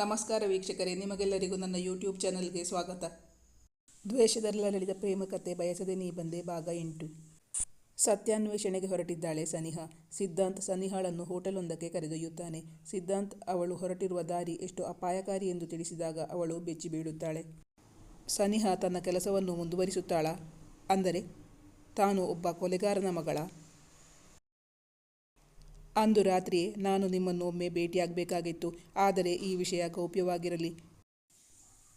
ನಮಸ್ಕಾರ ವೀಕ್ಷಕರೇ, ನಿಮಗೆಲ್ಲರಿಗೂ ನನ್ನ ಯೂಟ್ಯೂಬ್ ಚಾನಲ್ಗೆ ಸ್ವಾಗತ. ದ್ವೇಷದಲ್ಲಳಿದ ಪ್ರೇಮ ಕತೆ ಬಯಸದೆ ನೀ ಬಂದೆ ಭಾಗ ಎಂಟು. ಸತ್ಯಾನ್ವೇಷಣೆಗೆ ಹೊರಟಿದ್ದಾಳೆ ಸನಿಹಾ. ಸಿದ್ಧಾಂತ್ ಸನಿಹಾಳನ್ನು ಹೋಟೆಲೊಂದಕ್ಕೆ ಕರೆದೊಯ್ಯುತ್ತಾನೆ. ಸಿದ್ಧಾಂತ್, ಅವಳು ಹೊರಟಿರುವ ದಾರಿ ಎಷ್ಟು ಅಪಾಯಕಾರಿ ಎಂದು ತಿಳಿಸಿದಾಗ ಅವಳು ಬೆಚ್ಚಿ ಬೀಳುತ್ತಾಳೆ. ಸನಿಹಾ ತನ್ನ ಕೆಲಸವನ್ನು ಮುಂದುವರಿಸುತ್ತಾಳ? ಅಂದರೆ, ತಾನು ಒಬ್ಬ ಕೊಲೆಗಾರನ ಮಗಳ? ಅಂದು ರಾತ್ರಿ ನಾನು ನಿಮ್ಮನ್ನು ಒಮ್ಮೆ ಭೇಟಿಯಾಗಬೇಕಾಗಿತ್ತು. ಆದರೆ ಈ ವಿಷಯ ಗೌಪ್ಯವಾಗಿರಲಿ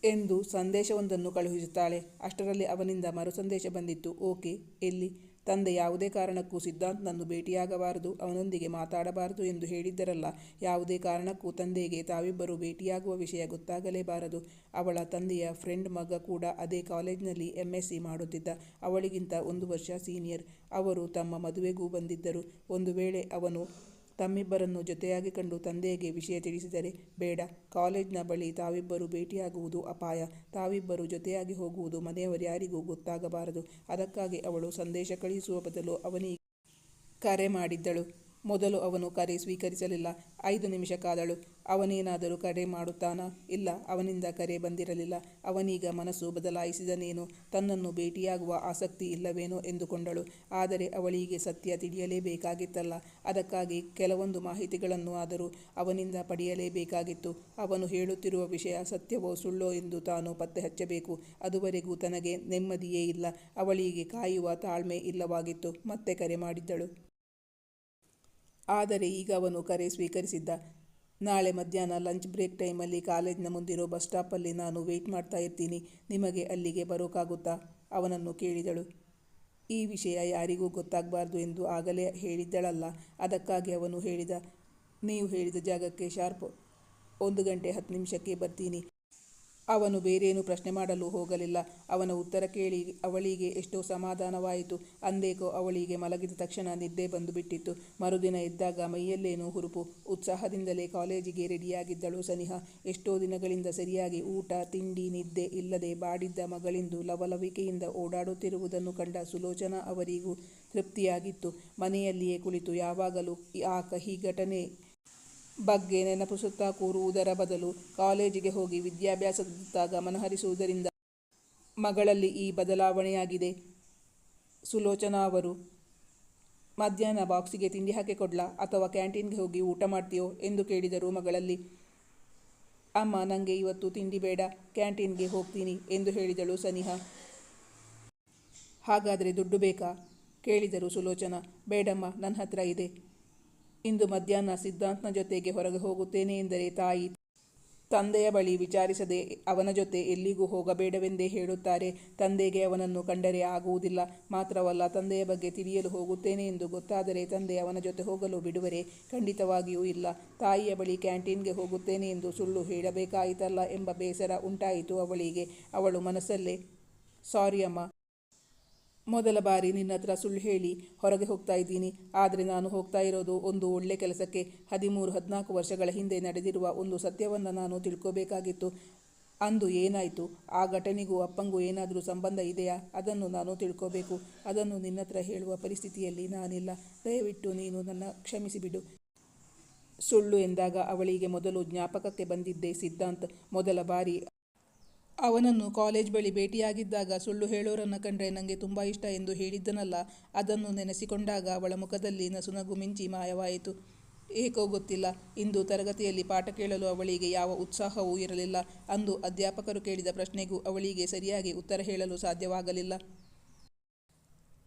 ಎಂದು ಸಂದೇಶವೊಂದನ್ನು ಕಳುಹಿಸುತ್ತಾಳೆ. ಅಷ್ಟರಲ್ಲಿ ಅವನಿಂದ ಮರು ಸಂದೇಶ ಬಂದಿತ್ತು. ಓಕೆ, ಎಲ್ಲಿ? ತಂದೆ ಯಾವುದೇ ಕಾರಣಕ್ಕೂ ಸಿದ್ಧಾಂತ್ನನ್ನು ಭೇಟಿಯಾಗಬಾರದು, ಅವನೊಂದಿಗೆ ಮಾತಾಡಬಾರದು ಎಂದು ಹೇಳಿದ್ದರಲ್ಲ. ಯಾವುದೇ ಕಾರಣಕ್ಕೂ ತಂದೆಗೆ ತಾವಿಬ್ಬರು ಭೇಟಿಯಾಗುವ ವಿಷಯ ಗೊತ್ತಾಗಲೇಬಾರದು. ಅವಳ ತಂದೆಯ ಫ್ರೆಂಡ್ ಮಗ ಕೂಡ ಅದೇ ಕಾಲೇಜಿನಲ್ಲಿ ಎಂಎಸ್ಸಿ ಮಾಡುತ್ತಿದ್ದ. ಅವಳಿಗಿಂತ ಒಂದು ವರ್ಷ ಸೀನಿಯರ್. ಅವರು ತಮ್ಮ ಮದುವೆಗೂ ಬಂದಿದ್ದರು. ಒಂದು ವೇಳೆ ಅವನು ತಮ್ಮಿಬ್ಬರನ್ನು ಜೊತೆಯಾಗಿ ಕಂಡು ತಂದೆಗೆ ವಿಷಯ ತಿಳಿಸಿದರೆ, ಬೇಡ, ಕಾಲೇಜ್ನ ಬಳಿ ತಾವಿಬ್ಬರು ಭೇಟಿಯಾಗುವುದು ಅಪಾಯ. ತಾವಿಬ್ಬರು ಜೊತೆಯಾಗಿ ಹೋಗುವುದು ಮನೆಯವರ್ಯಾರಿಗೂ ಗೊತ್ತಾಗಬಾರದು. ಅದಕ್ಕಾಗಿ ಅವಳು ಸಂದೇಶ ಕಳುಹಿಸುವ ಬದಲು ಅವನಿಗೆ ಕರೆ ಮಾಡಿದ್ದಳು. ಮೊದಲು ಅವನು ಕರೆ ಸ್ವೀಕರಿಸಲಿಲ್ಲ. ಐದು ನಿಮಿಷ ಕಾದಳು. ಅವನೇನಾದರೂ ಕರೆ ಮಾಡುತ್ತಾನಾ? ಇಲ್ಲ, ಅವನಿಂದ ಕರೆ ಬಂದಿರಲಿಲ್ಲ. ಅವನೀಗ ಮನಸ್ಸು ಬದಲಾಯಿಸಿದನೇನು? ತನ್ನನ್ನು ಭೇಟಿಯಾಗುವ ಆಸಕ್ತಿ ಇಲ್ಲವೇನೋ ಎಂದುಕೊಂಡಳು. ಆದರೆ ಅವಳಿಗೆ ಸತ್ಯ ತಿಳಿಯಲೇಬೇಕಾಗಿತ್ತಲ್ಲ. ಅದಕ್ಕಾಗಿ ಕೆಲವೊಂದು ಮಾಹಿತಿಗಳನ್ನು ಆದರೂ ಅವನಿಂದ ಪಡೆಯಲೇಬೇಕಾಗಿತ್ತು. ಅವನು ಹೇಳುತ್ತಿರುವ ವಿಷಯ ಸತ್ಯವೋ ಸುಳ್ಳೋ ಎಂದು ತಾನು ಪತ್ತೆ ಹಚ್ಚಬೇಕು. ಅದುವರೆಗೂ ತನಗೆ ನೆಮ್ಮದಿಯೇ ಇಲ್ಲ. ಅವಳಿಗೆ ಕಾಯುವ ತಾಳ್ಮೆ ಇಲ್ಲವಾಗಿತ್ತು. ಮತ್ತೆ ಕರೆ ಮಾಡಿದ್ದಳು. ಆದರೆ ಈಗ ಅವನು ಕರೆ ಸ್ವೀಕರಿಸಿದ್ದ. ನಾಳೆ ಮಧ್ಯಾಹ್ನ ಲಂಚ್ ಬ್ರೇಕ್ ಟೈಮಲ್ಲಿ ಕಾಲೇಜಿನ ಮುಂದಿರೋ ಬಸ್ ಸ್ಟಾಪಲ್ಲಿ ನಾನು ವೆಯ್ಟ್ ಮಾಡ್ತಾ ಇರ್ತೀನಿ. ನಿಮಗೆ ಅಲ್ಲಿಗೆ ಬರೋಕ್ಕಾಗುತ್ತಾ ಅವನನ್ನು ಕೇಳಿದಳು. ಈ ವಿಷಯ ಯಾರಿಗೂ ಗೊತ್ತಾಗಬಾರ್ದು ಎಂದು ಆಗಲೇ ಹೇಳಿದ್ದಳಲ್ಲ. ಅದಕ್ಕಾಗಿ ಅವನು ಹೇಳಿದ, ನೀವು ಹೇಳಿದ ಜಾಗಕ್ಕೆ ಶಾರ್ಪ್ ಒಂದು ಗಂಟೆ ಹತ್ತು ನಿಮಿಷಕ್ಕೆ ಬರ್ತೀನಿ. ಅವನು ಬೇರೇನು ಪ್ರಶ್ನೆ ಮಾಡಲು ಹೋಗಲಿಲ್ಲ. ಅವನ ಉತ್ತರ ಕೇಳಿ ಅವಳಿಗೆ ಎಷ್ಟೋ ಸಮಾಧಾನವಾಯಿತು. ಅಂದೇಕೋ ಅವಳಿಗೆ ಮಲಗಿದ ತಕ್ಷಣ ನಿದ್ದೆ ಬಂದು ಬಿಟ್ಟಿತ್ತು ಮರುದಿನ ಎದ್ದಾಗ ಮೈಯಲ್ಲೇನೋ ಹುರುಪು. ಉತ್ಸಾಹದಿಂದಲೇ ಕಾಲೇಜಿಗೆ ರೆಡಿಯಾಗಿದ್ದಳು ಸನಿಹ. ಎಷ್ಟೋ ದಿನಗಳಿಂದ ಸರಿಯಾಗಿ ಊಟ, ತಿಂಡಿ, ನಿದ್ದೆ ಇಲ್ಲದೆ ಬಾಡಿದ್ದ ಮಗಳಿಂದು ಲವಲವಿಕೆಯಿಂದ ಓಡಾಡುತ್ತಿರುವುದನ್ನು ಕಂಡ ಸುಲೋಚನಾ ಅವರಿಗೂ ತೃಪ್ತಿಯಾಗಿತ್ತು. ಮನೆಯಲ್ಲಿಯೇ ಕುಳಿತು ಯಾವಾಗಲೂ ಆ ಕಹಿ ಘಟನೆ ಬಗ್ಗೆ ನೆನಪಿಸುತ್ತಾ ಕೂರುವುದರ ಬದಲು ಕಾಲೇಜಿಗೆ ಹೋಗಿ ವಿದ್ಯಾಭ್ಯಾಸದತ್ತ ಗಮನಹರಿಸುವುದರಿಂದ ಮಗಳಲ್ಲಿ ಈ ಬದಲಾವಣೆಯಾಗಿದೆ. ಸುಲೋಚನಾ ಅವರು, ಮಧ್ಯಾಹ್ನ ಬಾಕ್ಸಿಗೆ ತಿಂಡಿ ಹಾಕಿಕೊಡ್ಲಾ ಅಥವಾ ಕ್ಯಾಂಟೀನ್ಗೆ ಹೋಗಿ ಊಟ ಮಾಡ್ತೀಯೋ? ಎಂದು ಕೇಳಿದರು ಮಗಳಲ್ಲಿ. ಅಮ್ಮ ನನಗೆ ಇವತ್ತು ತಿಂಡಿ ಬೇಡ, ಕ್ಯಾಂಟೀನ್ಗೆ ಹೋಗ್ತೀನಿ ಎಂದು ಹೇಳಿದಳು ಸನಿಹಾ. ಹಾಗಾದರೆ ದುಡ್ಡು ಬೇಕಾ? ಕೇಳಿದರು ಸುಲೋಚನಾ. ಬೇಡಮ್ಮ ನನ್ನ ಹತ್ರ ಇದೆ. ಇಂದು ಮಧ್ಯಾಹ್ನ ಸಿದ್ಧಾಂತ್ನ ಜೊತೆಗೆ ಹೊರಗೆ ಹೋಗುತ್ತೇನೆ ಎಂದರೆ ತಾಯಿ ತಂದೆಯ ಬಳಿ ವಿಚಾರಿಸದೆ ಅವನ ಜೊತೆ ಎಲ್ಲಿಗೂ ಹೋಗಬೇಡವೆಂದೇ ಹೇಳುತ್ತಾರೆ. ತಂದೆಗೆ ಅವನನ್ನು ಕಂಡರೆ ಆಗುವುದಿಲ್ಲ. ಮಾತ್ರವಲ್ಲ, ತಂದೆಯ ಬಗ್ಗೆ ತಿಳಿಯಲು ಹೋಗುತ್ತೇನೆ ಎಂದು ಗೊತ್ತಾದರೆ ತಂದೆ ಅವನ ಜೊತೆ ಹೋಗಲು ಬಿಡುವರೆ ಖಂಡಿತವಾಗಿಯೂ ಇಲ್ಲ. ತಾಯಿಯ ಬಳಿ ಕ್ಯಾಂಟೀನ್ಗೆ ಹೋಗುತ್ತೇನೆ ಎಂದು ಸುಳ್ಳು ಹೇಳಬೇಕಾಯಿತಲ್ಲ ಎಂಬ ಬೇಸರ ಉಂಟಾಯಿತು ಅವಳಿಗೆ. ಅವಳು ಮನಸ್ಸಲ್ಲೇ, ಸಾರಿ ಅಮ್ಮ ಮೊದಲ ಬಾರಿ ನಿನ್ನ ಹತ್ರ ಸುಳ್ಳು ಹೇಳಿ ಹೊರಗೆ ಹೋಗ್ತಾ ಇದ್ದೀನಿ. ಆದರೆ ನಾನು ಹೋಗ್ತಾ ಇರೋದು ಒಂದು ಒಳ್ಳೆ ಕೆಲಸಕ್ಕೆ. ಹದಿಮೂರು, ಹದಿನಾಲ್ಕು ವರ್ಷಗಳ ಹಿಂದೆ ನಡೆದಿರುವ ಒಂದು ಸತ್ಯವನ್ನು ನಾನು ತಿಳ್ಕೋಬೇಕಾಗಿತ್ತು. ಅಂದು ಏನಾಯಿತು? ಆ ಘಟನೆಗೂ ಅಪ್ಪಂಗೂ ಏನಾದರೂ ಸಂಬಂಧ ಇದೆಯಾ? ಅದನ್ನು ನಾನು ತಿಳ್ಕೋಬೇಕು. ಅದನ್ನು ನಿನ್ನ ಹತ್ರ ಹೇಳುವ ಪರಿಸ್ಥಿತಿಯಲ್ಲಿ ನಾನಿಲ್ಲ. ದಯವಿಟ್ಟು ನೀನು ನನ್ನ ಕ್ಷಮಿಸಿಬಿಡು. ಸುಳ್ಳು ಎಂದಾಗ ಅವಳಿಗೆ ಮೊದಲು ಜ್ಞಾಪಕಕ್ಕೆ ಬಂದಿದ್ದೇ ಸಿದ್ಧಾಂತ್. ಮೊದಲ ಬಾರಿ ಅವನನ್ನು ಕಾಲೇಜ್ ಬಳಿ ಭೇಟಿಯಾಗಿದ್ದಾಗ ಸುಳ್ಳು ಹೇಳೋರನ್ನು ಕಂಡ್ರೆ ನನಗೆ ತುಂಬ ಇಷ್ಟ ಎಂದು ಹೇಳಿದ್ದನಲ್ಲ. ಅದನ್ನು ನೆನೆಸಿಕೊಂಡಾಗ ಅವಳ ಮುಖದಲ್ಲಿ ನಸುನಗು ಮಿಂಚಿ ಮಾಯವಾಯಿತು. ಏಕೋ ಗೊತ್ತಿಲ್ಲ. ಇಂದು ತರಗತಿಯಲ್ಲಿ ಪಾಠ ಕೇಳಲು ಅವಳಿಗೆ ಯಾವ ಉತ್ಸಾಹವೂ ಇರಲಿಲ್ಲ. ಅಂದು ಅಧ್ಯಾಪಕರು ಕೇಳಿದ ಪ್ರಶ್ನೆಗೂ ಅವಳಿಗೆ ಸರಿಯಾಗಿ ಉತ್ತರ ಹೇಳಲು ಸಾಧ್ಯವಾಗಲಿಲ್ಲ.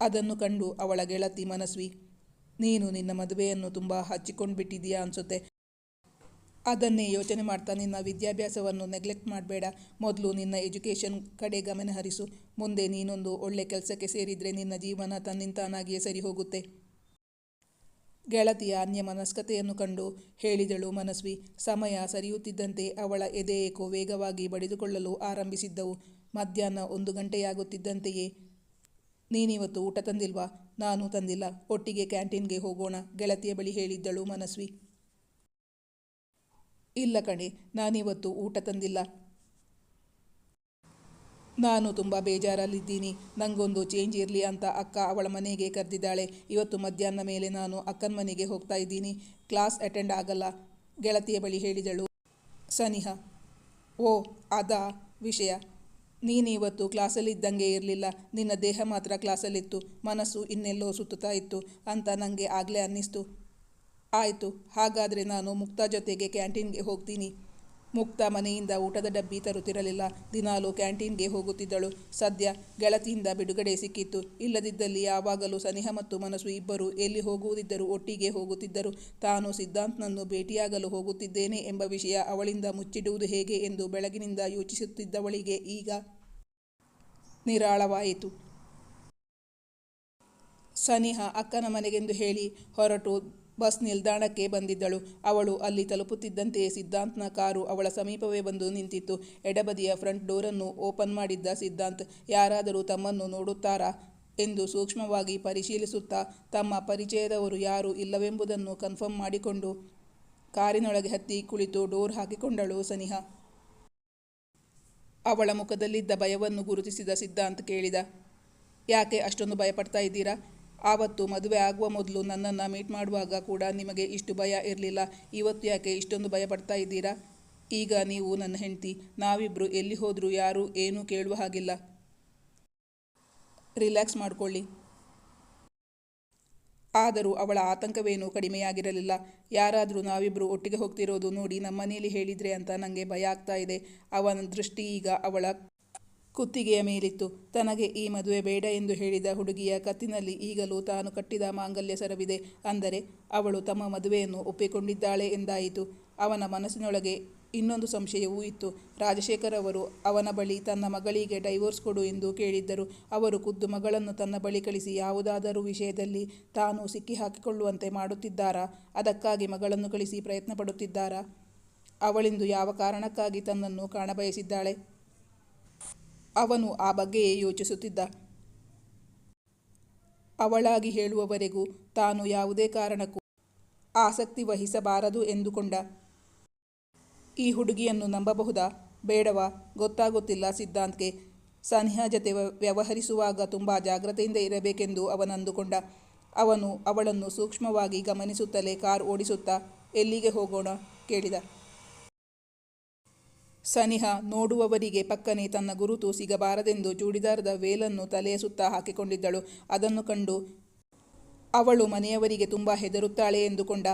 ಅದನ್ನು ಕಂಡು ಅವಳ ಗೆಳತಿ ಮನಸ್ವಿ, ನೀನು ನಿನ್ನ ಮದುವೆಯನ್ನು ತುಂಬ ಹಚ್ಚಿಕೊಂಡು ಬಿಟ್ಟಿದೀಯಾ ಅನಿಸುತ್ತೆ. ಅದನ್ನೇ ಯೋಚನೆ ಮಾಡ್ತಾ ನಿನ್ನ ವಿದ್ಯಾಭ್ಯಾಸವನ್ನು ನೆಗ್ಲೆಕ್ಟ್ ಮಾಡಬೇಡ. ಮೊದಲು ನಿನ್ನ ಎಜುಕೇಷನ್ ಕಡೆ ಗಮನ ಹರಿಸು. ಮುಂದೆ ನೀನೊಂದು ಒಳ್ಳೆ ಕೆಲಸಕ್ಕೆ ಸೇರಿದರೆ ನಿನ್ನ ಜೀವನ ತನ್ನಿಂತಾನಾಗಿಯೇ ಸರಿ ಹೋಗುತ್ತೆ. ಗೆಳತಿಯ ಅನ್ಯಮನಸ್ಕತೆಯನ್ನು ಕಂಡು ಹೇಳಿದಳು ಮನಸ್ವಿ. ಸಮಯ ಸರಿಯುತ್ತಿದ್ದಂತೆ ಅವಳ ಎದೆ ಏಕೋ ವೇಗವಾಗಿ ಬಡಿದುಕೊಳ್ಳಲು ಆರಂಭಿಸಿದ್ದವು. ಮಧ್ಯಾಹ್ನ ಒಂದು ಗಂಟೆಯಾಗುತ್ತಿದ್ದಂತೆಯೇ, ನೀನಿವತ್ತು ಊಟ ತಂದಿಲ್ವಾ? ನಾನು ತಂದಿಲ್ಲ. ಒಟ್ಟಿಗೆ ಕ್ಯಾಂಟೀನ್ಗೆ ಹೋಗೋಣ, ಗೆಳತಿಯ ಬಳಿ ಹೇಳಿದ್ದಳು ಮನಸ್ವಿ. ಇಲ್ಲ ಕಣೆ, ನಾನಿವತ್ತು ಊಟ ತಂದಿಲ್ಲ. ನಾನು ತುಂಬ ಬೇಜಾರಲ್ಲಿದ್ದೀನಿ. ನನಗೊಂದು ಚೇಂಜ್ ಇರಲಿ ಅಂತ ಅಕ್ಕ ಅವಳ ಮನೆಗೆ ಕರೆದಿದ್ದಾಳೆ. ಇವತ್ತು ಮಧ್ಯಾಹ್ನ ಮೇಲೆ ನಾನು ಅಕ್ಕನ ಮನೆಗೆ ಹೋಗ್ತಾ ಇದ್ದೀನಿ. ಕ್ಲಾಸ್ ಅಟೆಂಡ್ ಆಗಲ್ಲ, ಗೆಳತಿಯ ಬಳಿ ಹೇಳಿದಳು. ಸನಿಹ, ಓ, ಅದಾ ವಿಷಯ. ನೀನಿವತ್ತು ಕ್ಲಾಸಲ್ಲಿದ್ದಂಗೆ ಇರಲಿಲ್ಲ. ನಿನ್ನ ದೇಹ ಮಾತ್ರ ಕ್ಲಾಸಲ್ಲಿತ್ತು. ಮನಸ್ಸು ಇನ್ನೆಲ್ಲೋ ಸುತ್ತುತ್ತಾ ಇತ್ತು ಅಂತ ನನಗೆ ಆಗಲೇ ಅನ್ನಿಸ್ತು. ಆಯಿತು, ಹಾಗಾದರೆ ನಾನು ಮುಕ್ತಾ ಜೊತೆಗೆ ಕ್ಯಾಂಟೀನ್ಗೆ ಹೋಗ್ತೀನಿ. ಮುಕ್ತ ಮನೆಯಿಂದ ಊಟದ ಡಬ್ಬಿ ತರುತ್ತಿರಲಿಲ್ಲ. ದಿನಾಲು ಕ್ಯಾಂಟೀನ್ಗೆ ಹೋಗುತ್ತಿದ್ದಳು. ಸದ್ಯ ಗೆಳತಿಯಿಂದ ಬಿಡುಗಡೆ ಸಿಕ್ಕಿತ್ತು. ಇಲ್ಲದಿದ್ದಲ್ಲಿ ಯಾವಾಗಲೂ ಸನಿಹ ಮತ್ತು ಮನಸ್ಸು ಇಬ್ಬರು ಎಲ್ಲಿ ಹೋಗುವುದಿದ್ದರೂ ಒಟ್ಟಿಗೆ ಹೋಗುತ್ತಿದ್ದರು. ತಾನು ಸಿದ್ಧಾಂತ್ನನ್ನು ಭೇಟಿಯಾಗಲು ಹೋಗುತ್ತಿದ್ದೇನೆ ಎಂಬ ವಿಷಯ ಅವಳಿಂದ ಮುಚ್ಚಿಡುವುದು ಹೇಗೆ ಎಂದು ಬೆಳಗಿನಿಂದ ಯೋಚಿಸುತ್ತಿದ್ದವಳಿಗೆ ಈಗ ನಿರಾಳವಾಯಿತು. ಸನಿಹ ಅಕ್ಕನ ಮನೆಗೆಂದು ಹೇಳಿ ಹೊರಟು ಬಸ್ ನಿಲ್ದಾಣಕ್ಕೆ ಬಂದಿದ್ದಳು. ಅವಳು ಅಲ್ಲಿ ತಲುಪುತ್ತಿದ್ದಂತೆಯೇ ಸಿದ್ಧಾಂತ್ನ ಕಾರು ಅವಳ ಸಮೀಪವೇ ಬಂದು ನಿಂತಿತ್ತು. ಎಡಬದಿಯ ಫ್ರಂಟ್ ಡೋರನ್ನು ಓಪನ್ ಮಾಡಿದ್ದ ಸಿದ್ಧಾಂತ್, ಯಾರಾದರೂ ತಮ್ಮನ್ನು ನೋಡುತ್ತಾರಾ ಎಂದು ಸೂಕ್ಷ್ಮವಾಗಿ ಪರಿಶೀಲಿಸುತ್ತಾ, ತಮ್ಮ ಪರಿಚಯದವರು ಯಾರು ಇಲ್ಲವೆಂಬುದನ್ನು ಕನ್ಫರ್ಮ್ ಮಾಡಿಕೊಂಡು ಕಾರಿನೊಳಗೆ ಹತ್ತಿ ಕುಳಿತು ಡೋರ್ ಹಾಕಿಕೊಂಡಳು ಸನಿಹ. ಅವಳ ಮುಖದಲ್ಲಿದ್ದ ಭಯವನ್ನು ಗುರುತಿಸಿದ ಸಿದ್ಧಾಂತ್ ಕೇಳಿದ, ಯಾಕೆ ಅಷ್ಟೊಂದು ಭಯಪಡ್ತಾ ಇದ್ದೀರಾ? ಆವತ್ತು ಮದುವೆ ಆಗುವ ಮೊದಲು ನನ್ನನ್ನು ಮೀಟ್ ಮಾಡುವಾಗ ಕೂಡ ನಿಮಗೆ ಇಷ್ಟು ಭಯ ಇರಲಿಲ್ಲ. ಇವತ್ತು ಯಾಕೆ ಇಷ್ಟೊಂದು ಭಯ ಪಡ್ತಾ ಇದ್ದೀರಾ? ಈಗ ನೀವು ನನ್ನ ಹೆಂಡತಿ. ನಾವಿಬ್ಬರು ಎಲ್ಲಿ ಹೋದರೂ ಯಾರೂ ಏನೂ ಕೇಳುವ ಹಾಗಿಲ್ಲ. ರಿಲ್ಯಾಕ್ಸ್ ಮಾಡಿಕೊಳ್ಳಿ. ಆದರೂ ಅವಳ ಆತಂಕವೇನೂ ಕಡಿಮೆಯಾಗಿರಲಿಲ್ಲ. ಯಾರಾದರೂ ನಾವಿಬ್ಬರು ಒಟ್ಟಿಗೆ ಹೋಗ್ತಿರೋದು ನೋಡಿ ನಮ್ಮನೇಲಿ ಹೇಳಿದರೆ ಅಂತ ನನಗೆ ಭಯ ಆಗ್ತಾ ಇದೆ. ಅವನ ದೃಷ್ಟಿ ಈಗ ಅವಳ ಕುತ್ತಿಗೆಯ ಮೇಲಿತ್ತು. ತನಗೆ ಈ ಮದುವೆ ಬೇಡ ಎಂದು ಹೇಳಿದ ಹುಡುಗಿಯ ಕತ್ತಿನಲ್ಲಿ ಈಗಲೂ ತಾನು ಕಟ್ಟಿದ ಮಾಂಗಲ್ಯ ಸರವಿದೆ. ಅಂದರೆ ಅವಳು ತಮ್ಮ ಮದುವೆಯನ್ನು ಒಪ್ಪಿಕೊಂಡಿದ್ದಾಳೆ ಎಂದಾಯಿತು. ಅವನ ಮನಸ್ಸಿನೊಳಗೆ ಇನ್ನೊಂದು ಸಂಶಯವೂ ಇತ್ತು. ರಾಜಶೇಖರ್ ಅವರು ಅವನ ಬಳಿ ತನ್ನ ಮಗಳಿಗೆ ಡೈವೋರ್ಸ್ ಕೊಡು ಎಂದು ಕೇಳಿದ್ದರು. ಅವರು ಖುದ್ದು ಮಗಳನ್ನು ತನ್ನ ಬಳಿ ಕಳಿಸಿ ಯಾವುದಾದರೂ ವಿಷಯದಲ್ಲಿ ತಾನು ಸಿಕ್ಕಿ ಹಾಕಿಕೊಳ್ಳುವಂತೆ ಮಾಡುತ್ತಿದ್ದಾರಾ? ಅದಕ್ಕಾಗಿ ಮಗಳನ್ನು ಕಳಿಸಿ ಪ್ರಯತ್ನ ಪಡುತ್ತಿದ್ದಾರಾ ಅವಳಿಂದು ಯಾವ ಕಾರಣಕ್ಕಾಗಿ ತನ್ನನ್ನು ಕಾಣಬಯಸಿದ್ದಾಳೆ? ಅವನು ಆ ಬಗ್ಗೆಯೇ ಯೋಚಿಸುತ್ತಿದ್ದ. ಅವಳಾಗಿ ಹೇಳುವವರೆಗೂ ತಾನು ಯಾವುದೇ ಕಾರಣಕ್ಕೂ ಆಸಕ್ತಿ ವಹಿಸಬಾರದು ಎಂದುಕೊಂಡ. ಈ ಹುಡುಗಿಯನ್ನು ನಂಬಬಹುದಾ? ಬೇಡವಾ? ಗೊತ್ತಾಗುತ್ತಿಲ್ಲ ಸಿದ್ಧಾಂತ್ಗೆ. ಸನಿಹಾ ಜತೆ ವ್ಯ- ವ್ಯವಹರಿಸುವಾಗ ತುಂಬ ಜಾಗ್ರತೆಯಿಂದ ಇರಬೇಕೆಂದು ಅವನಂದುಕೊಂಡ. ಅವನು ಅವಳನ್ನು ಸೂಕ್ಷ್ಮವಾಗಿ ಗಮನಿಸುತ್ತಲೇ ಕಾರ್ ಓಡಿಸುತ್ತಾ, ಎಲ್ಲಿಗೆ ಹೋಗೋಣ? ಕೇಳಿದ. ಸನಿಹ ನೋಡುವವರಿಗೆ ಪಕ್ಕನೆ ತನ್ನ ಗುರುತು ಸಿಗಬಾರದೆಂದು ಚೂಡಿದಾರದ ವೇಲನ್ನು ತಲೆಯ ಸುತ್ತ ಹಾಕಿಕೊಂಡಿದ್ದಳು. ಅದನ್ನು ಕಂಡು ಅವಳು ಮನೆಯವರಿಗೆ ತುಂಬ ಹೆದರುತ್ತಾಳೆ ಎಂದುಕೊಂಡ.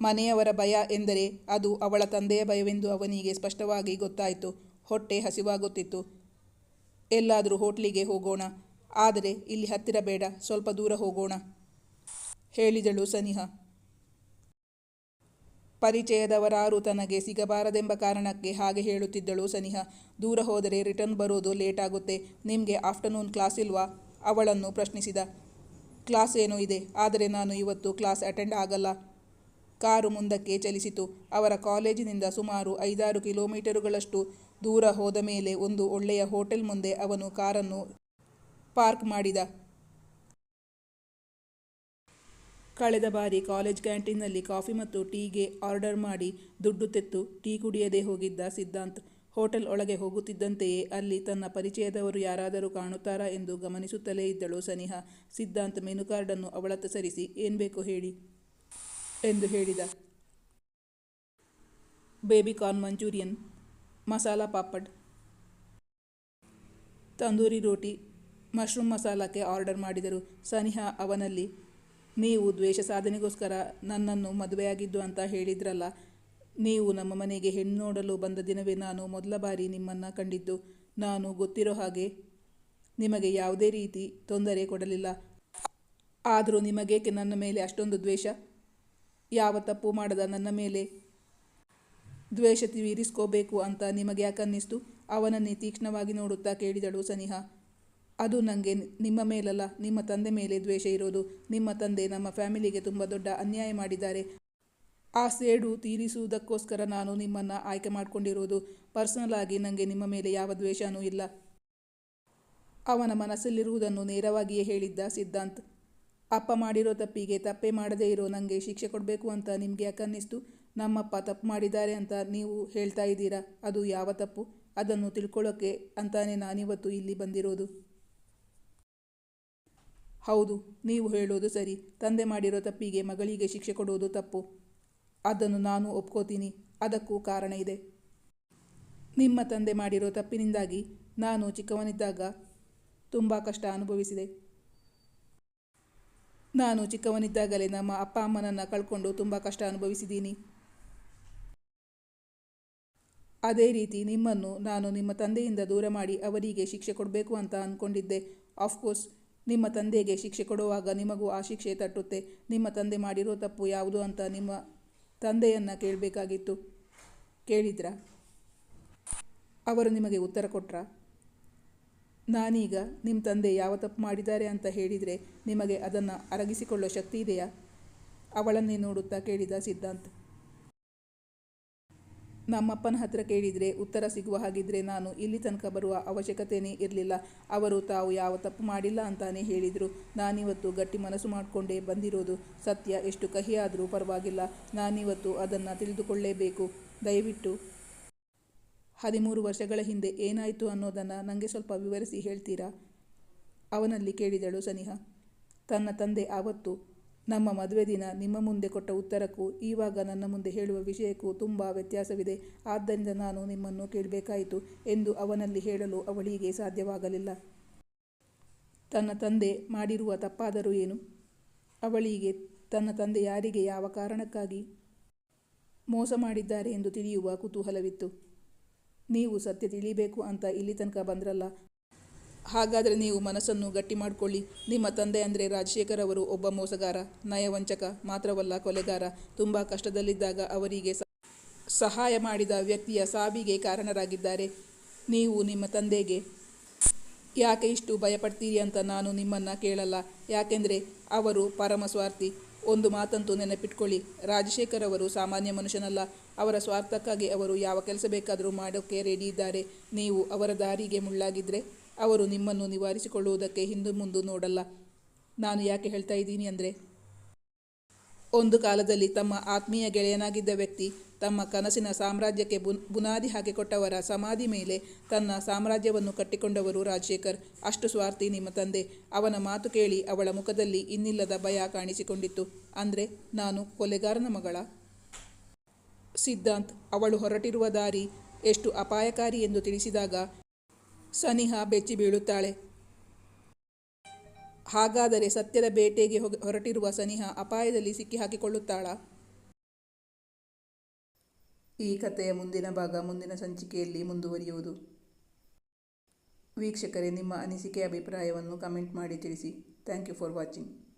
ಮನೆಯವರ ಭಯ ಎಂದರೆ ಅದು ಅವಳ ತಂದೆಯ ಭಯವೆಂದು ಅವನಿಗೆ ಸ್ಪಷ್ಟವಾಗಿ ಗೊತ್ತಾಯಿತು. ಹೊಟ್ಟೆ ಹಸಿವಾಗುತ್ತಿತ್ತು. ಎಲ್ಲಾದರೂ ಹೋಟ್ಲಿಗೆ ಹೋಗೋಣ. ಆದರೆ ಇಲ್ಲಿ ಹತ್ತಿರ ಬೇಡ, ಸ್ವಲ್ಪ ದೂರ ಹೋಗೋಣ, ಹೇಳಿದಳು ಸನಿಹ. ಪರಿಚಯದವರಾರು ತನಗೆ ಸಿಗಬಾರದೆಂಬ ಕಾರಣಕ್ಕೆ ಹಾಗೆ ಹೇಳುತ್ತಿದ್ದಳು ಸನಿಹ. ದೂರ ಹೋದರೆ ರಿಟರ್ನ್ ಬರೋದು ಲೇಟ್ ಆಗುತ್ತೆ ನಿಮಗೆ ಆಫ್ಟರ್ನೂನ್ ಕ್ಲಾಸ್ ಇಲ್ವಾ? ಅವಳನ್ನು ಪ್ರಶ್ನಿಸಿದ. ಕ್ಲಾಸ್ ಏನೋ ಇದೆ, ಆದರೆ ನಾನು ಇವತ್ತು ಕ್ಲಾಸ್ ಅಟೆಂಡ್ ಆಗಲ್ಲ. ಕಾರು ಮುಂದಕ್ಕೆ ಚಲಿಸಿತು. ಅವರ ಕಾಲೇಜಿನಿಂದ ಸುಮಾರು ಐದಾರು ಕಿಲೋಮೀಟರುಗಳಷ್ಟು ದೂರ ಹೋದ ಮೇಲೆ ಒಂದು ಒಳ್ಳೆಯ ಹೋಟೆಲ್ ಮುಂದೆ ಅವನು ಕಾರನ್ನು ಪಾರ್ಕ್ ಮಾಡಿದ. ಕಳೆದ ಬಾರಿ ಕಾಲೇಜ್ ಕ್ಯಾಂಟೀನ್ನಲ್ಲಿ ಕಾಫಿ ಮತ್ತು ಟೀಗೆ ಆರ್ಡರ್ ಮಾಡಿ ದುಡ್ಡು ತೆತ್ತು ಟೀ ಕುಡಿಯದೆ ಹೋಗಿದ್ದ ಸಿದ್ಧಾಂತ್. ಹೋಟೆಲ್ ಒಳಗೆ ಹೋಗುತ್ತಿದ್ದಂತೆಯೇ ಅಲ್ಲಿ ತನ್ನ ಪರಿಚಯದವರು ಯಾರಾದರೂ ಕಾಣುತ್ತಾರಾ ಎಂದು ಗಮನಿಸುತ್ತಲೇ ಇದ್ದಳು ಸನಿಹ. ಸಿದ್ಧಾಂತ್ ಮೆನು ಕಾರ್ಡನ್ನು ಅವಳತ್ತ ಸರಿಸಿ, ಏನು ಬೇಕು ಹೇಳಿ ಎಂದು ಹೇಳಿದ. Baby corn manchurian, masala papad, tandoori roti, mushroom ಮಸಾಲಕ್ಕೆ order ಮಾಡಿದರು. ಸನಿಹ ಅವನಲ್ಲಿ ನೀವು ದ್ವೇಷ ಸಾಧನೆಗೋಸ್ಕರ ನನ್ನನ್ನು ಮದುವೆಯಾಗಿದ್ದು ಅಂತ ಹೇಳಿದ್ರಲ್ಲ, ನೀವು ನಮ್ಮ ಮನೆಗೆ ಹೆಣ್ಣು ನೋಡಲು ಬಂದ ದಿನವೇ ನಾನು ಮೊದಲ ಬಾರಿ ನಿಮ್ಮನ್ನು ಕಂಡಿದ್ದು. ನಾನು ಗೊತ್ತಿರೋ ಹಾಗೆ ನಿಮಗೆ ಯಾವುದೇ ರೀತಿ ತೊಂದರೆ ಕೊಡಲಿಲ್ಲ. ಆದರೂ ನಿಮಗೇಕೆ ನನ್ನ ಮೇಲೆ ಅಷ್ಟೊಂದು ದ್ವೇಷ? ಯಾವ ತಪ್ಪು ಮಾಡದ ನನ್ನ ಮೇಲೆ? ದ್ವೇಷ ತೀರಿಸ್ಕೋಬೇಕು ಅಂತ ನಿಮಗೆ ಯಾಕನ್ನಿಸ್ತು ಅವನನ್ನೇ ತೀಕ್ಷ್ಣವಾಗಿ ನೋಡುತ್ತಾ ಕೇಳಿದಳು ಸನಿಹ. ಅದು ನನಗೆ ನಿಮ್ಮ ಮೇಲಲ್ಲ, ನಿಮ್ಮ ತಂದೆ ಮೇಲೆ ದ್ವೇಷ ಇರೋದು. ನಿಮ್ಮ ತಂದೆ ನಮ್ಮ ಫ್ಯಾಮಿಲಿಗೆ ತುಂಬ ದೊಡ್ಡ ಅನ್ಯಾಯ ಮಾಡಿದ್ದಾರೆ. ಆ ಸೇಡು ತೀರಿಸುವುದಕ್ಕೋಸ್ಕರ ನಾನು ನಿಮ್ಮನ್ನು ಆಯ್ಕೆ ಮಾಡಿಕೊಂಡಿರೋದು. ಪರ್ಸನಲ್ ಆಗಿ ನನಗೆ ನಿಮ್ಮ ಮೇಲೆ ಯಾವ ದ್ವೇಷನೂ ಇಲ್ಲ. ಅವನ ಮನಸ್ಸಲ್ಲಿರುವುದನ್ನು ನೇರವಾಗಿಯೇ ಹೇಳಿದ್ದ ಸಿದ್ಧಾಂತ್. ಅಪ್ಪ ಮಾಡಿರೋ ತಪ್ಪಿಗೆ ತಪ್ಪೇ ಮಾಡದೇ ಇರೋ ನನಗೆ ಶಿಕ್ಷೆ ಕೊಡಬೇಕು ಅಂತ ನಿಮಗೆ ಯಾಕನ್ನಿಸ್ತು? ನಮ್ಮಪ್ಪ ತಪ್ಪು ಮಾಡಿದ್ದಾರೆ ಅಂತ ನೀವು ಹೇಳ್ತಾ ಇದ್ದೀರಾ? ಅದು ಯಾವ ತಪ್ಪು? ಅದನ್ನು ತಿಳ್ಕೊಳ್ಳೋಕ್ಕೆ ಅಂತಾನೆ ನಾನಿವತ್ತು ಇಲ್ಲಿ ಬಂದಿರೋದು. ಹೌದು, ನೀವು ಹೇಳೋದು ಸರಿ. ತಂದೆ ಮಾಡಿರೋ ತಪ್ಪಿಗೆ ಮಗಳಿಗೆ ಶಿಕ್ಷೆ ಕೊಡೋದು ತಪ್ಪು. ಅದನ್ನು ನಾನು ಒಪ್ಕೋತೀನಿ. ಅದಕ್ಕೂ ಕಾರಣ ಇದೆ. ನಿಮ್ಮ ತಂದೆ ಮಾಡಿರೋ ತಪ್ಪಿನಿಂದಾಗಿ ನಾನು ಚಿಕ್ಕವನಿದ್ದಾಗ ತುಂಬ ಕಷ್ಟ ಅನುಭವಿಸಿದೆ. ನಾನು ಚಿಕ್ಕವನಿದ್ದಾಗಲೇ ನಮ್ಮ ಅಪ್ಪ ಅಮ್ಮನನ್ನು ಕಳ್ಕೊಂಡು ತುಂಬ ಕಷ್ಟ ಅನುಭವಿಸಿದ್ದೀನಿ. ಅದೇ ರೀತಿ ನಿಮ್ಮನ್ನು ನಾನು ನಿಮ್ಮ ತಂದೆಯಿಂದ ದೂರ ಮಾಡಿ ಅವರಿಗೆ ಶಿಕ್ಷೆ ಕೊಡಬೇಕು ಅಂತ ಅಂದ್ಕೊಂಡಿದ್ದೆ. ಆಫ್ಕೋರ್ಸ್ ನಿಮ್ಮ ತಂದೆಗೆ ಶಿಕ್ಷೆ ಕೊಡುವಾಗ ನಿಮಗೂ ಆ ಶಿಕ್ಷೆ ತಟ್ಟುತ್ತೆ. ನಿಮ್ಮ ತಂದೆ ಮಾಡಿರೋ ತಪ್ಪು ಯಾವುದು ಅಂತ ನಿಮ್ಮ ತಂದೆಯನ್ನು ಕೇಳಬೇಕಾಗಿತ್ತು. ಕೇಳಿದ್ರಾ? ಅವರು ನಿಮಗೆ ಉತ್ತರ ಕೊಟ್ರಾ? ನಾನೀಗ ನಿಮ್ಮ ತಂದೆ ಯಾವ ತಪ್ಪು ಮಾಡಿದ್ದಾರೆ ಅಂತ ಹೇಳಿದರೆ ನಿಮಗೆ ಅದನ್ನು ಅರಗಿಸಿಕೊಳ್ಳೋ ಶಕ್ತಿ ಇದೆಯಾ? ಅವಳನ್ನೇ ನೋಡುತ್ತಾ ಕೇಳಿದ ಸಿದ್ಧಾಂತ್. ನಮ್ಮಪ್ಪನ ಹತ್ರ ಕೇಳಿದರೆ, ಉತ್ತರ ಸಿಗುವ ಹಾಗಿದ್ರೆ ನಾನು ಇಲ್ಲಿ ತನಕ ಬರುವ ಅವಶ್ಯಕತೆಯೇ ಇರಲಿಲ್ಲ. ಅವರು ತಾವು ಯಾವ ತಪ್ಪು ಮಾಡಿಲ್ಲ ಅಂತಾನೆ ಹೇಳಿದರು. ನಾನಿವತ್ತು ಗಟ್ಟಿ ಮನಸ್ಸು ಮಾಡಿಕೊಂಡೇ ಬಂದಿರೋದು. ಸತ್ಯ ಎಷ್ಟು ಕಹಿಯಾದರೂ ಪರವಾಗಿಲ್ಲ. ನಾನಿವತ್ತು ಅದನ್ನು ತಿಳಿದುಕೊಳ್ಳೇಬೇಕು. ದಯವಿಟ್ಟು. ಹದಿಮೂರು ವರ್ಷಗಳ ಹಿಂದೆ ಏನಾಯಿತು ಅನ್ನೋದನ್ನು ನನಗೆ ಸ್ವಲ್ಪ ವಿವರಿಸಿ ಹೇಳ್ತೀರಾ? ಅವನಲ್ಲಿ ಕೇಳಿದಳು ಸನಿಹಾ. ತನ್ನ ತಂದೆ ಆವತ್ತು ನಮ್ಮ ಮದುವೆ ದಿನ ನಿಮ್ಮ ಮುಂದೆ ಕೊಟ್ಟ ಉತ್ತರಕ್ಕೂ, ಈವಾಗ ನನ್ನ ಮುಂದೆ ಹೇಳುವ ವಿಷಯಕ್ಕೂ ತುಂಬ ವ್ಯತ್ಯಾಸವಿದೆ. ಆದ್ದರಿಂದ ನಾನು ನಿಮ್ಮನ್ನು ಕೇಳಬೇಕಾಯಿತು ಎಂದು ಅವನಲ್ಲಿ ಹೇಳಲು ಅವಳಿಗೆ ಸಾಧ್ಯವಾಗಲಿಲ್ಲ. ತನ್ನ ತಂದೆ ಮಾಡಿರುವ ತಪ್ಪಾದರೂ ಏನು? ಅವಳಿಗೆ ತನ್ನ ತಂದೆ ಯಾರಿಗೆ ಯಾವ ಕಾರಣಕ್ಕಾಗಿ ಮೋಸ ಮಾಡಿದ್ದಾರೆ ಎಂದು ತಿಳಿಯುವ ಕುತೂಹಲವಿತ್ತು. ನೀವು ಸತ್ಯ ತಿಳಿಬೇಕು ಅಂತ ಇಲ್ಲಿ ತನಕ ಬಂದ್ರಲ್ಲ. ಹಾಗಾದರೆ ನೀವು ಮನಸ್ಸನ್ನು ಗಟ್ಟಿ ಮಾಡಿಕೊಳ್ಳಿ. ನಿಮ್ಮ ತಂದೆ ಅಂದರೆ ರಾಜಶೇಖರ್ ಅವರು ಒಬ್ಬ ಮೋಸಗಾರ, ನಯವಂಚಕ, ಮಾತ್ರವಲ್ಲ ಕೊಲೆಗಾರ. ತುಂಬ ಕಷ್ಟದಲ್ಲಿದ್ದಾಗ ಅವರಿಗೆ ಸಹಾಯ ಮಾಡಿದ ವ್ಯಕ್ತಿಯ ಸಾವಿಗೆ ಕಾರಣರಾಗಿದ್ದಾರೆ. ನೀವು ನಿಮ್ಮ ತಂದೆಗೆ ಯಾಕೆ ಇಷ್ಟು ಭಯಪಡ್ತೀರಿ ಅಂತ ನಾನು ನಿಮ್ಮನ್ನು ಕೇಳಲ್ಲ. ಯಾಕೆಂದರೆ ಅವರು ಪರಮ ಸ್ವಾರ್ಥಿ ಒಂದು ಮಾತಂತೂ ನೆನಪಿಟ್ಕೊಳ್ಳಿ, ರಾಜಶೇಖರ್ ಅವರು ಸಾಮಾನ್ಯ ಮನುಷ್ಯನಲ್ಲ. ಅವರ ಸ್ವಾರ್ಥಕ್ಕಾಗಿ ಅವರು ಯಾವ ಕೆಲಸ ಬೇಕಾದರೂ ಮಾಡೋಕ್ಕೆ ರೆಡಿ ಇದ್ದಾರೆ. ನೀವು ಅವರ ದಾರಿಗೆ ಮುಳ್ಳಾಗಿದ್ದರೆ ಅವರು ನಿಮ್ಮನ್ನು ನಿವಾರಿಸಿಕೊಳ್ಳುವುದಕ್ಕೆ ಹಿಂದೆ ಮುಂದೆ ನೋಡಲ್ಲ. ನಾನು ಯಾಕೆ ಹೇಳ್ತಾ ಇದ್ದೀನಿ ಅಂದರೆ, ಒಂದು ಕಾಲದಲ್ಲಿ ತಮ್ಮ ಆತ್ಮೀಯ ಗೆಳೆಯನಾಗಿದ್ದ ವ್ಯಕ್ತಿ ತಮ್ಮ ಕನಸಿನ ಸಾಮ್ರಾಜ್ಯಕ್ಕೆ ಬುನ್ ಬುನಾದಿ ಹಾಕಿಕೊಟ್ಟವರ ಸಮಾಧಿ ಮೇಲೆ ತನ್ನ ಸಾಮ್ರಾಜ್ಯವನ್ನು ಕಟ್ಟಿಕೊಂಡವರು ರಾಜಶೇಖರ್. ಅಷ್ಟು ಸ್ವಾರ್ಥಿ ನಿಮ್ಮ ತಂದೆ. ಅವನ ಮಾತು ಕೇಳಿ ಅವಳ ಮುಖದಲ್ಲಿ ಇನ್ನಿಲ್ಲದ ಭಯ ಕಾಣಿಸಿಕೊಂಡಿತ್ತು. ಅಂದರೆ, ನಾನು ಕೊಲೆಗಾರನ ಮಗಳ? ಸಿದ್ಧಾಂತ್, ಅವಳು ಹೊರಟಿರುವ ದಾರಿ ಎಷ್ಟು ಅಪಾಯಕಾರಿ ಎಂದು ತಿಳಿಸಿದಾಗ ಸನಿಹಾ ಬೆಚ್ಚಿ ಬೀಳುತ್ತಾಳೆ. ಹಾಗಾದರೆ ಸತ್ಯದ ಬೇಟೆಗೆ ಹೊರಟಿರುವ ಸನಿಹ ಅಪಾಯದಲ್ಲಿ ಸಿಕ್ಕಿಹಾಕಿಕೊಳ್ಳುತ್ತಾಳಾ. ಈ ಕಥೆಯ ಮುಂದಿನ ಭಾಗ ಮುಂದಿನ ಸಂಚಿಕೆಯಲ್ಲಿ ಮುಂದುವರಿಯುವುದು. ವೀಕ್ಷಕರೇ, ನಿಮ್ಮ ಅನಿಸಿಕೆ, ಅಭಿಪ್ರಾಯವನ್ನು ಕಮೆಂಟ್ ಮಾಡಿ ತಿಳಿಸಿ. Thank you for watching.